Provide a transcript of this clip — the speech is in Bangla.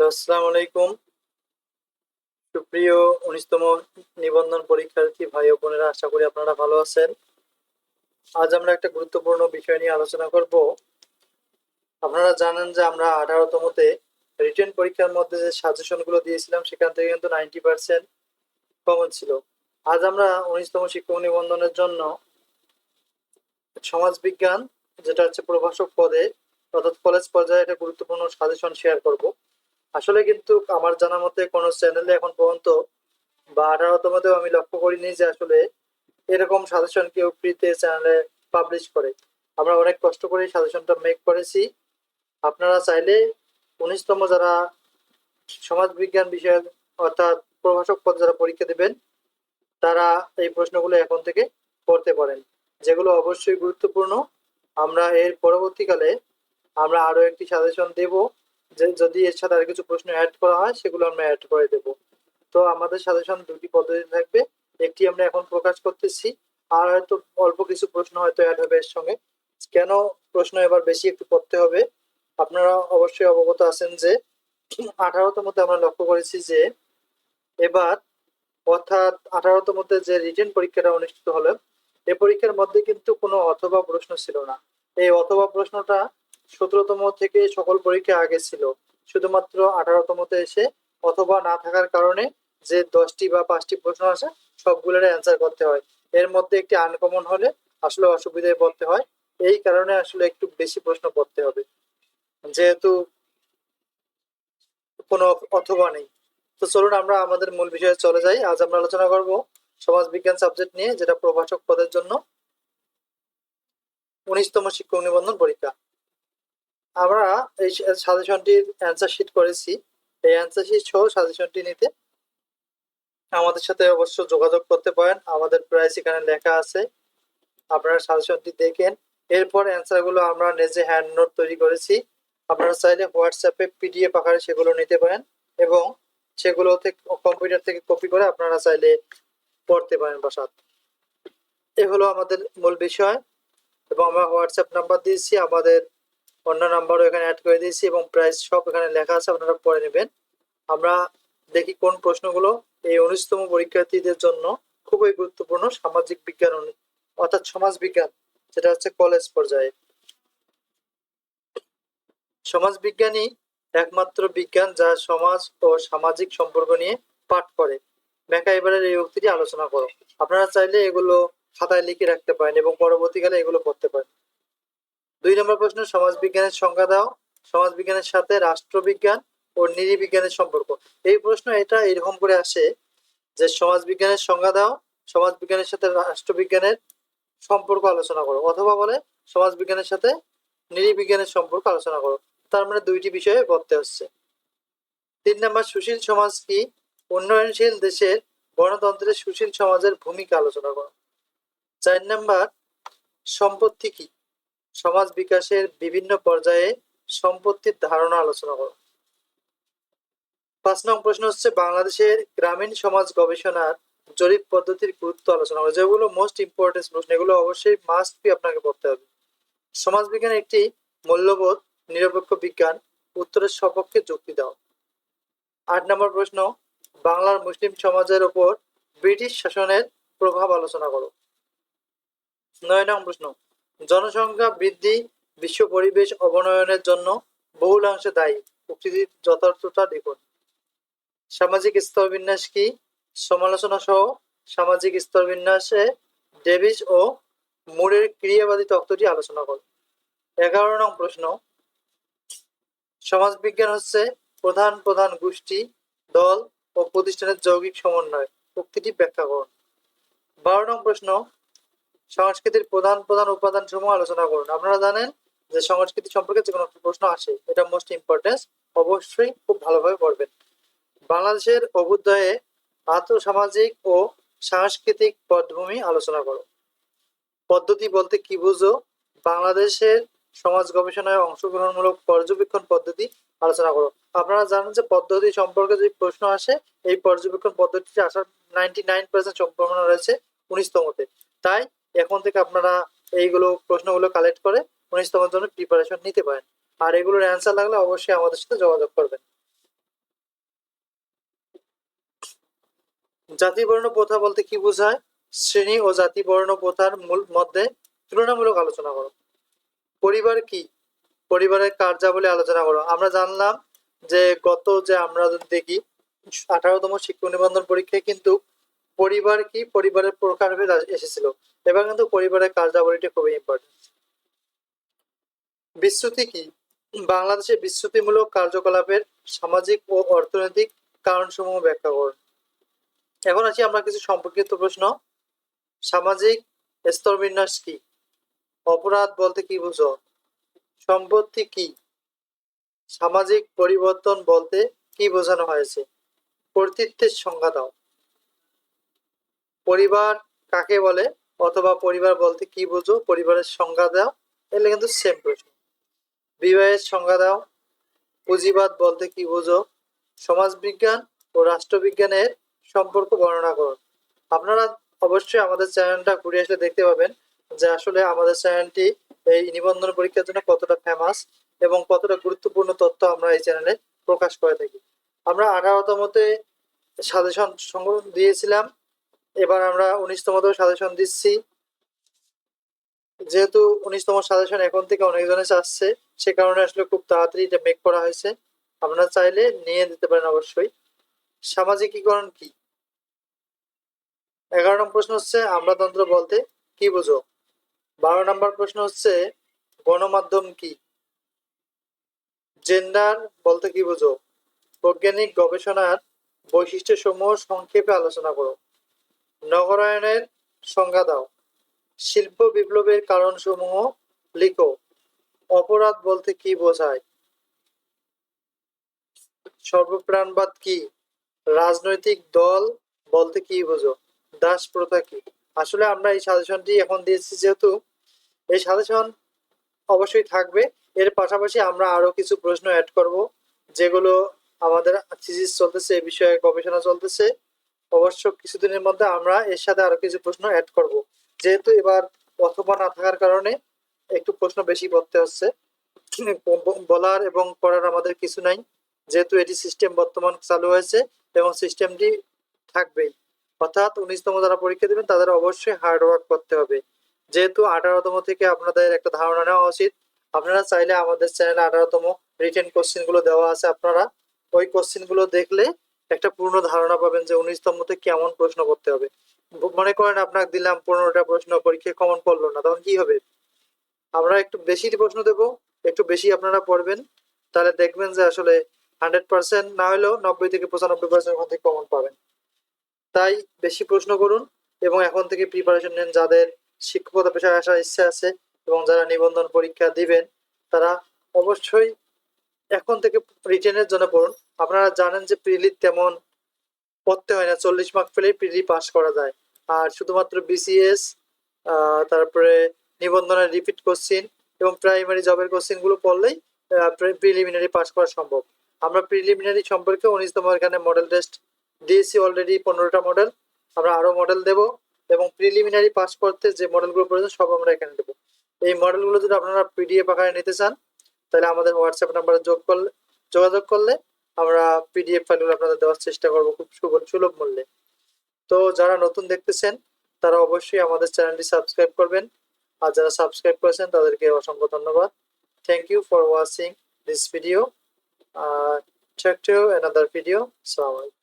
হ্যালো, আসসালামু আলাইকুম। সুপ্রিয় উনিশতম নিবন্ধন পরীক্ষার্থী ভাই ও বোনেরা, আশা করি আপনারা ভালো আছেন। আজ আমরা একটা গুরুত্বপূর্ণ বিষয় নিয়ে আলোচনা করব। আপনারা জানেন যে আমরা আঠারোতমতে রিটেন পরীক্ষার মধ্যে যে সাজেশনগুলো দিয়েছিলাম, সেখান থেকে কিন্তু নাইনটি পার্সেন্ট কমন ছিল। আজ আমরা উনিশতম শিক্ষক নিবন্ধনের জন্য সমাজ বিজ্ঞান যেটা হচ্ছে প্রভাষক পদে, অর্থাৎ কলেজ পর্যায়ে একটা গুরুত্বপূর্ণ সাজেশন শেয়ার করব। আসলে কিন্তু আমার জানা মতে কোনো চ্যানেলে এখন পর্যন্ত বা আঠারোতমতেও আমি লক্ষ্য করিনি যে আসলে এরকম সাজেশন কেউ ফ্রিতে চ্যানেলে পাবলিশ করে। আমরা অনেক কষ্ট করে সাজেশনটা মেক করেছি। আপনারা চাইলে উনিশতম যারা সমাজ বিজ্ঞান বিষয়ের অর্থাৎ প্রভাষক পদ যারা পরীক্ষা দেবেন, তারা এই প্রশ্নগুলো এখন থেকে করতে পারেন, যেগুলো অবশ্যই গুরুত্বপূর্ণ। আমরা এর পরবর্তীকালে আমরা আরও একটি সাজেশন দেব। যদি এর সাথে আর কিছু প্রশ্ন অ্যাড করা হয়, সেগুলো আমরা অ্যাড করে দেব। তো আমাদের সাজেশন দুটি পদ্ধতি থাকবে। একটি আমরা এখন প্রকাশ করতেছি, আর হয়তো অল্প কিছু প্রশ্ন হয়তো অ্যাড হবে এর সঙ্গে। কেন প্রশ্ন এবার বেশি একটু করতে হবে? আপনারা অবশ্যই অবগত আছেন যে আঠারোতম মধ্যে আমরা লক্ষ্য করেছি যে এবার অর্থাৎ আঠারোতম মধ্যে যে রিটেন পরীক্ষাটা অনুষ্ঠিত হলো, এ পরীক্ষার মধ্যে কিন্তু কোনো অথবা প্রশ্ন ছিল না। এই অথবা প্রশ্নটা সতেরোতম থেকে সকল পরীক্ষা আগে ছিল। শুধুমাত্র আঠারোতমতে এসে অথবা না থাকার কারণে যে দশটি বা পাঁচটি প্রশ্ন আসে সবগুলোর অ্যান্সার করতে হয়। এর মধ্যে একটি আনকমন হলে আসলে অসুবিধায় পড়তে হয়। এই কারণে আসলে একটু বেশি প্রশ্ন পড়তে হবে। যেহেতু কোনো অথবা নেই। তো চলুন আমরা আমাদের মূল বিষয়ে চলে যাই। আজ আমরা আলোচনা করব সমাজ বিজ্ঞান সাবজেক্ট নিয়ে, যেটা প্রভাষক পদের জন্য উনিশতম শিক্ষক নিবন্ধন পরীক্ষা। আমরা এই সাজেশনটির অ্যান্সার শিট করেছি। এই অ্যান্সার শিট সহ সাজেশনটি নিতে আমাদের সাথে অবশ্য যোগাযোগ করতে পারেন। আমাদের প্রাইস এখানে লেখা আছে। আপনারা সাজেশনটি দেখেন। এরপর অ্যান্সারগুলো আমরা নিজে হ্যান্ড নোট তৈরি করেছি। আপনারা চাইলে হোয়াটসঅ্যাপে পিডিএফ আকারে সেগুলো নিতে পারেন এবং সেগুলো থেকে কম্পিউটার থেকে কপি করে আপনারা চাইলে পড়তে পারেন বাসাত এ হলো আমাদের মূল বিষয় এবং আমরা হোয়াটসঅ্যাপ নাম্বার দিয়েছি। আমাদের অন্য নাম্বারও এখানে অ্যাড করে দিয়েছি এবং প্রাইস সব এখানে লেখা আছে, আপনারা পড়ে নেবেন। আমরা দেখি কোন প্রশ্নগুলো এই উনিশতম পরীক্ষার্থীদের জন্য খুবই গুরুত্বপূর্ণ সামাজিক বিজ্ঞান অর্থাৎ সমাজ বিজ্ঞান, যেটা হচ্ছে কলেজ পর্যায়ে। সমাজ বিজ্ঞানী একমাত্র বিজ্ঞান যা সমাজ ও সামাজিক সম্পর্ক নিয়ে পাঠ করে। মেকা এবারের এই উক্তিটি আলোচনা করো। আপনারা চাইলে এগুলো খাতায় লিখে রাখতে পারেন এবং পরবর্তীকালে এগুলো পড়তে পারেন। দুই নম্বর প্রশ্ন সমাজ বিজ্ঞানের সংজ্ঞা দাও। সমাজ বিজ্ঞানের সাথে রাষ্ট্রবিজ্ঞান ও নৃবিজ্ঞানের সম্পর্ক। এই প্রশ্ন এটা এরকম করে আসে যে সমাজ বিজ্ঞানের সংজ্ঞা দাও সমাজ বিজ্ঞানের সাথে রাষ্ট্রবিজ্ঞানের সম্পর্ক আলোচনা করো। অথবা বলে সমাজ বিজ্ঞানের সাথে নৃবিজ্ঞানের সম্পর্ক আলোচনা করো। তার মানে দুইটি বিষয়ে পড়তে হচ্ছে। তিন নম্বর, সুশীল সমাজ কি? উন্নয়নশীল দেশের গণতন্ত্রের সুশীল সমাজের ভূমিকা আলোচনা করো। চার নম্বর, সম্পত্তি কি? সমাজ বিকাশের বিভিন্ন পর্যায়ে সম্পত্তির ধারণা আলোচনা করো। পাঁচ নং প্রশ্ন হচ্ছে, বাংলাদেশের গ্রামীণ সমাজ গবেষণার জরিপ পদ্ধতির গুরুত্ব আলোচনা করো। যেগুলো মোস্ট ইম্পর্টেন্ট প্রশ্ন, এগুলো অবশ্যই মাস্ট বি আপনাকে পড়তে হবে। সমাজ বিজ্ঞান একটি মূল্যবোধ, নিরপেক্ষ বিজ্ঞান, উত্তরের সপক্ষে যুক্তি দাও। আট নম্বর প্রশ্ন, বাংলার মুসলিম সমাজের ওপর ব্রিটিশ শাসনের প্রভাব আলোচনা করো। নয় নং প্রশ্ন জনসংখ্যা বৃদ্ধি, বিশ্ব পরিবেশ অবনয়নের জন্য বহুলাংশে দায়ী। উক্তিটির যথার্থতা দেখুন। সামাজিক স্তরবিন্যাস কি? সমালোচনা সহ সামাজিক স্তরবিন্যাসে ডেভিস ও মুরের ক্রিয়াবাদী তত্ত্বটি আলোচনা করো এগারো নং প্রশ্ন। সমাজবিজ্ঞান হচ্ছে প্রধান প্রধান গোষ্ঠী, দল ও প্রতিষ্ঠানের যৌগিক সমন্বয়। উক্তিটি ব্যাখ্যা করুন। বারো নং প্রশ্ন। সংস্কৃতির প্রধান প্রধান উপাদান সমূহ আলোচনা করুন। আপনারা জানেন যে সংস্কৃতি সম্পর্কে যে কোনো প্রশ্ন আসে, এটা মোস্ট ইম্পর্টেন্স অবশ্যই খুব ভালোভাবে পড়বেন। বাংলাদেশের অভ্যুদয়ে আর্থসামাজিক ও সাংস্কৃতিক পটভূমি আলোচনা করো। পদ্ধতি বলতে কি বুঝো? বাংলাদেশের সমাজ গবেষণায় অংশগ্রহণমূলক পর্যবেক্ষণ পদ্ধতি আলোচনা করো। আপনারা জানেন যে পদ্ধতি সম্পর্কে যদি প্রশ্ন আসে, এই পর্যবেক্ষণ পদ্ধতিতে আসার নাইনটি নাইন পার্সেন্ট সম্ভাবনা রয়েছে উনিশতমতে তাই এখন থেকে আপনারা এইগুলো প্রশ্নগুলো কালেক্ট করে উনিশতমের জন্য প্রিপারেশন নিতে পারেন। আর এগুলোর অ্যান্সার লাগলে অবশ্যই আমাদের সাথে যোগাযোগ করবেন। জাতি বর্ণ প্রথা বলতে কি বোঝায়? শ্রেণি ও জাতি বর্ণ প্রথার মূল মধ্যে তুলনামূলক আলোচনা করো। পরিবার কি? পরিবারের কার্যাবলী আলোচনা করো। আমরা জানলাম যে গত যে আমরা যদি দেখি, আঠারোতম শিক্ষক নিবন্ধন পরীক্ষায় কিন্তু পরিবার কি? পরিবারের প্রকারভেদ এসেছিল। এবার কিন্তু পরিবারের কার্যাবলীটা খুবই ইম্পর্টেন্ট বিশ্রুতি কি? বাংলাদেশে বিশ্রুতিমূলক কার্যকলাপের সামাজিক ও অর্থনৈতিক কারণসমূহ ব্যাখ্যা করুন। এখন আছি আমরা কিছু সম্পর্কিত প্রশ্ন। সামাজিক স্তরবিন্যাস কি? অপরাধ বলতে কি বুঝো? সম্পত্তি কি? সামাজিক পরিবর্তন বলতে কি বোঝানো হয়েছে? কর্তৃত্বের সংজ্ঞা দাও। পরিবার কাকে বলে? অথবা পরিবার বলতে কি বুঝো? পরিবারের সংজ্ঞা দাও এগুলো কিন্তু সেম প্রশ্ন। বিবাহের সংজ্ঞা দাও, পুঁজিবাদ বলতে কি বুঝো? সমাজবিজ্ঞান ও রাষ্ট্রবিজ্ঞানের সম্পর্ক বর্ণনা করুন আপনারা অবশ্যই আমাদের চ্যানেলটা ঘুরে এসে দেখতে পাবেন যে আসলে আমাদের চ্যানেলটি এই নিবন্ধন পরীক্ষার জন্য কতটা ফেমাস এবং কতটা গুরুত্বপূর্ণ তথ্য আমরা এই চ্যানেলে প্রকাশ করে থাকি। আমরা আঠারোতমতে সাজেশন সংগ্রহ দিয়েছিলাম। এবার আমরা উনিশতমতে সাজেশন দিচ্ছি। যেহেতু উনিশতম সাজেশন এখন থেকে অনেকজনে চাচ্ছে, সে কারণে আসলে খুব তাড়াতাড়ি এটা মেক করা হয়েছে। আপনারা চাইলে নিয়ে দিতে পারেন অবশ্যই। সামাজিকীকরণ কি? এগারো নম্বর প্রশ্ন হচ্ছে, আমলাতন্ত্র বলতে কি বুঝো? বারো নম্বর প্রশ্ন হচ্ছে, গণমাধ্যম কি? জেন্ডার বলতে কি বুঝো? বৈজ্ঞানিক গবেষণার বৈশিষ্ট্য সমূহ সংক্ষেপে আলোচনা করো। নগরায়নের সংজ্ঞা দাও। শিল্প বিপ্লবের কারণ সমূহ লিখো। অপরাধ বলতে কি বোঝায়? সর্বপ্রাণবাদ কি? রাজনৈতিক দল বলতে কি বোঝো? দাস প্রথা কি? আসলে আমরা এই সাজেশনটি এখন দিয়েছি যেহেতু এই সাজেশন অবশ্যই থাকবে। এর পাশাপাশি আমরা আরও কিছু প্রশ্ন অ্যাড করব, যেগুলো আমাদের থিসিস চলতেছে এই বিষয়ে গবেষণা চলতেছে। অবশ্য কিছুদিনের মধ্যে আমরা এর সাথে আরও কিছু প্রশ্ন অ্যাড করব। যেহেতু এবার অথবা না থাকার কারণে একটু প্রশ্ন বেশি পড়তে হচ্ছে। বলার এবং পড়ার আমাদের কিছু নাই। যেহেতু এটি সিস্টেম বর্তমান চালু হয়েছে এবং সিস্টেমটি থাকবেই। অর্থাৎ উনিশতম যারা পরীক্ষা দেবেন, তাদের অবশ্যই হার্ড ওয়ার্ক করতে হবে। যেহেতু আঠারোতম থেকে আপনাদের একটা ধারণা নেওয়া উচিত। আপনারা চাইলে আমাদের চ্যানেলে আঠারোতম রিটেন কোশ্চেনগুলো দেওয়া আছে আপনারা। ওই কোশ্চেনগুলো দেখলে একটা পূর্ণ ধারণা পাবেন যে উনিশতম থেকে কেমন প্রশ্ন করতে হবে। মনে করেন আপনাকে দিলাম পনেরোটা প্রশ্ন, পরীক্ষায় কমন পড়ল না, তখন কি হবে? আমরা একটু বেশি প্রশ্ন দেবো, একটু বেশি আপনারা পড়বেন, তাহলে দেখবেন যে আসলে হান্ড্রেড পার্সেন্ট না হলেও নব্বই থেকে পঁচানব্বই পার্সেন্ট ওখান থেকে কমন পাবেন। তাই বেশি প্রশ্ন করুন এবং এখন থেকে প্রিপারেশন নেন যাদের শিক্ষকতা পেশায় আসার ইচ্ছা আছে এবং যারা নিবন্ধন পরীক্ষা দিবেন, তারা অবশ্যই এখন থেকে রিটেনের জন্য পড়ুন। আপনারা জানেন যে প্রিলি তেমন পড়তে হয় না, চল্লিশ মার্ক পেলেই প্রিলি পাস করা যায়। আর শুধুমাত্র বিসিএস তারপরে নিবন্ধনের রিপিট কোশ্চিন এবং প্রাইমারি জবের কোশ্চিনগুলো পড়লেই প্রিলিমিনারি পাস করা সম্ভব। আমরা প্রিলিমিনারি সম্পর্কে উনিশতম এখানে মডেল টেস্ট দিয়েছি অলরেডি পনেরোটা মডেল আমরা আরও মডেল দেব এবং প্রিলিমিনারি পাস করতে যে মডেলগুলো প্রয়োজন, সব আমরা এখানে দেবো। এই মডেলগুলো যদি আপনারা পিডিএফ আকারে নিতে চান, তাহলে আমাদের হোয়াটসঅ্যাপ নাম্বারে যোগ করলে, যোগাযোগ করলে আমরা পিডিএফ ফাইলগুলো আপনাদের দেওয়ার চেষ্টা করব খুব সুলভ সুলভ মূল্যে। তো যারা নতুন দেখতেছেন, তারা অবশ্যই আমাদের চ্যানেলটি সাবস্ক্রাইব করবেন। আর যারা সাবস্ক্রাইব করেছেন, তাদেরকে অসংখ্য ধন্যবাদ। Thank you for watching this video R check to another video Assalamu alaikum.